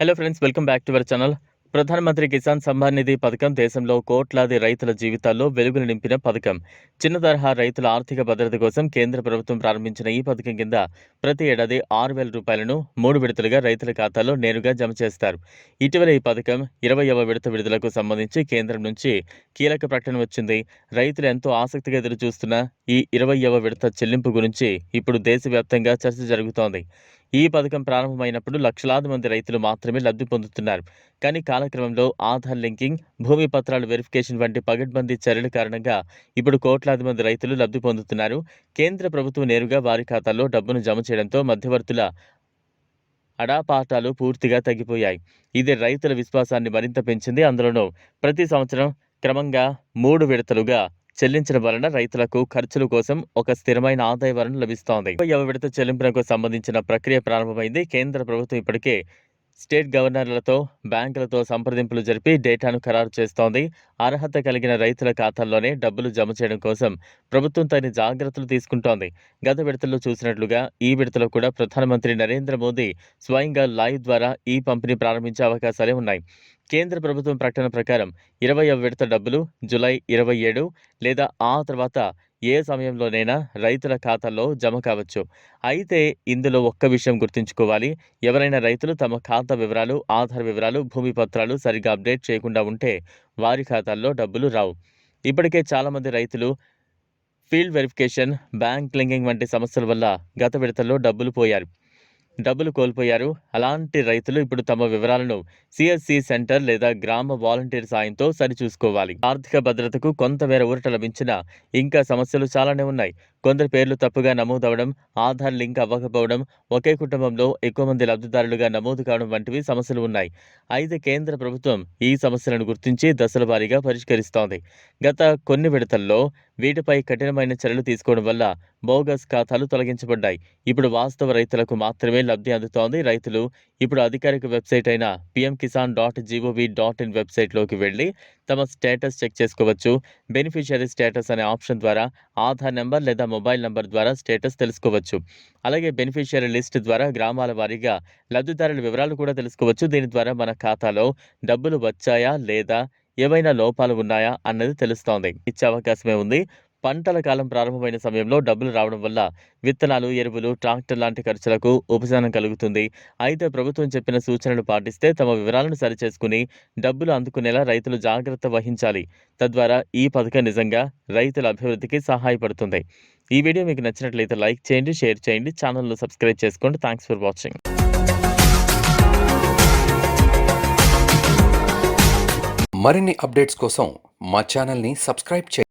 Hello friends welcome back to our channel Pradhanmantri Kisan Samman నిధి పథకం దేశంలో కోట్లాది రైతుల జీవితాల్లో వెలుగులు నింపిన పథకం. చిన్న తరహా రైతుల ఆర్థిక భద్రత కోసం కేంద్ర ప్రభుత్వం ప్రారంభించిన ఈ పథకం కింద ప్రతి ఏడాది ఆరు వేల రూపాయలను మూడు విడతలుగా రైతుల ఖాతాలో నేరుగా జమ చేస్తారు. ఇటీవల ఈ పథకం ఇరవైవ విడత విడుదలకు సంబంధించి కేంద్రం నుంచి కీలక ప్రకటన వచ్చింది. రైతులు ఎంతో ఆసక్తిగా ఎదురు చూస్తున్న ఈ ఇరవైవ విడత చెల్లింపు గురించి ఇప్పుడు దేశవ్యాప్తంగా చర్చ జరుగుతోంది. ఈ పథకం ప్రారంభమైనప్పుడు లక్షలాది మంది రైతులు మాత్రమే లబ్ధి పొందుతున్నారు. కానీ కాలక్రమంలో ఆధార్ లింకింగ్ భూమి పత్రాల వెరిఫికేషన్ వంటి పగడ్బందీ చర్యల కారణంగా ఇప్పుడు కోట్లాది మంది రైతులు లబ్ధి పొందుతున్నారు. కేంద్ర ప్రభుత్వం నేరుగా వారి ఖాతాల్లో డబ్బును జమ చేయడంతో మధ్యవర్తుల అడాపాటాలు పూర్తిగా తగ్గిపోయాయి. ఇది రైతుల విశ్వాసాన్ని మరింత పెంచింది. అందులోనూ ప్రతి సంవత్సరం క్రమంగా మూడు విడతలుగా చెల్లించడం వలన రైతులకు ఖర్చుల కోసం ఒక స్థిరమైన ఆదాయ వనరు లభిస్తోంది. యువ విడత చెల్లింపునకు సంబంధించిన ప్రక్రియ ప్రారంభమైంది. కేంద్ర ప్రభుత్వం ఇప్పటికే స్టేట్ గవర్నర్లతో బ్యాంకులతో సంప్రదింపులు జరిపి డేటాను ఖరారు చేస్తోంది. అర్హత కలిగిన రైతుల ఖాతాల్లోనే డబ్బులు జమ చేయడం కోసం ప్రభుత్వం తగిన జాగ్రత్తలు తీసుకుంటోంది. గత విడతల్లో చూసినట్లుగా ఈ విడతలో కూడా ప్రధానమంత్రి నరేంద్ర మోదీ స్వయంగా లైవ్ ద్వారా ఈ పంపిణీ ప్రారంభించే అవకాశాలే ఉన్నాయి. కేంద్ర ప్రభుత్వం ప్రకటన ప్రకారం ఇరవై విడత డబ్బులు జులై ఇరవై ఏడు లేదా ఆ తర్వాత ఏ సమయంలోనైనా రైతుల ఖాతాల్లో జమ కావచ్చు. అయితే ఇందులో ఒక్క విషయం గుర్తుంచుకోవాలి. ఎవరైనా రైతులు తమ ఖాతా వివరాలు ఆధార్ వివరాలు భూమి పత్రాలు సరిగ్గా అప్డేట్ చేయకుండా ఉంటే వారి ఖాతాల్లో డబ్బులు రావు. ఇప్పటికే చాలామంది రైతులు ఫీల్డ్ వెరిఫికేషన్ బ్యాంక్ లింకింగ్ వంటి సమస్యల వల్ల గత విడతల్లో డబ్బులు పోయారు. డబ్బులు కోల్పోయారు. అలాంటి రైతులు ఇప్పుడు తమ వివరాలను సిఎస్సి సెంటర్ లేదా గ్రామ వాలంటీర్ సాయంతో సరిచూసుకోవాలి. ఆర్థిక భద్రతకు కొంతమేర ఊరట లభించినా ఇంకా సమస్యలు చాలానే ఉన్నాయి. కొందరి పేర్లు తప్పుగా నమోదవడం ఆధార్ లింక్ అవ్వకపోవడం ఒకే కుటుంబంలో ఎక్కువ మంది లబ్ధిదారులుగా నమోదు కావడం వంటివి సమస్యలు ఉన్నాయి. అయితే కేంద్ర ప్రభుత్వం ఈ సమస్యలను గుర్తించి దశల వారీగా పరిష్కరిస్తోంది. గత కొన్ని విడతల్లో వీటిపై కఠినమైన చర్యలు తీసుకోవడం వల్ల బోగస్ ఖాతాలు తొలగించబడ్డాయి. ఇప్పుడు వాస్తవ రైతులకు మాత్రమే లబ్ధి అందుతోంది రైతులు ఇప్పుడు అధికారిక వెబ్సైట్ అయిన PM Kisan dot GOV dot in వెబ్సైట్లోకి వెళ్ళి తమ స్టేటస్ చెక్ చేసుకోవచ్చు. బెనిఫిషియరీ స్టేటస్ అనే ఆప్షన్ ద్వారా ఆధార్ నెంబర్ లేదా మొబైల్ నెంబర్ ద్వారా స్టేటస్ తెలుసుకోవచ్చు. అలాగే బెనిఫిషియరీ లిస్ట్ ద్వారా గ్రామాల వారీగా లబ్ధిదారుల వివరాలు కూడా తెలుసుకోవచ్చు. దీని ద్వారా మన ఖాతాలో డబ్బులు వచ్చాయా లేదా ఏవైనా లోపాలు ఉన్నాయా అన్నది తెలుస్తోంది. ఇచ్చే అవకాశమే ఉంది. పంటల కాలం ప్రారంభమైన సమయంలో డబ్బులు రావడం వల్ల విత్తనాలు ఎరువులు ట్రాక్టర్ లాంటి ఖర్చులకు ఉపశమనం కలుగుతుంది. అయితే ప్రభుత్వం చెప్పిన సూచనలు పాటిస్తే తమ వివరాలను సరిచేసుకుని డబ్బులు అందుకునేలా రైతులు జాగ్రత్త వహించాలి. తద్వారా ఈ పథకం నిజంగా రైతుల అభివృద్ధికి సహాయపడుతుంది. ఈ వీడియో మీకు నచ్చినట్లయితే లైక్ చేయండి షేర్ చేయండి ఛానల్ను సబ్స్క్రైబ్ చేసుకోండి. Thanks for watching. మరిన్ని అప్డేట్స్ కోసం మా ఛానల్ని సబ్స్క్రైబ్ చేయండి.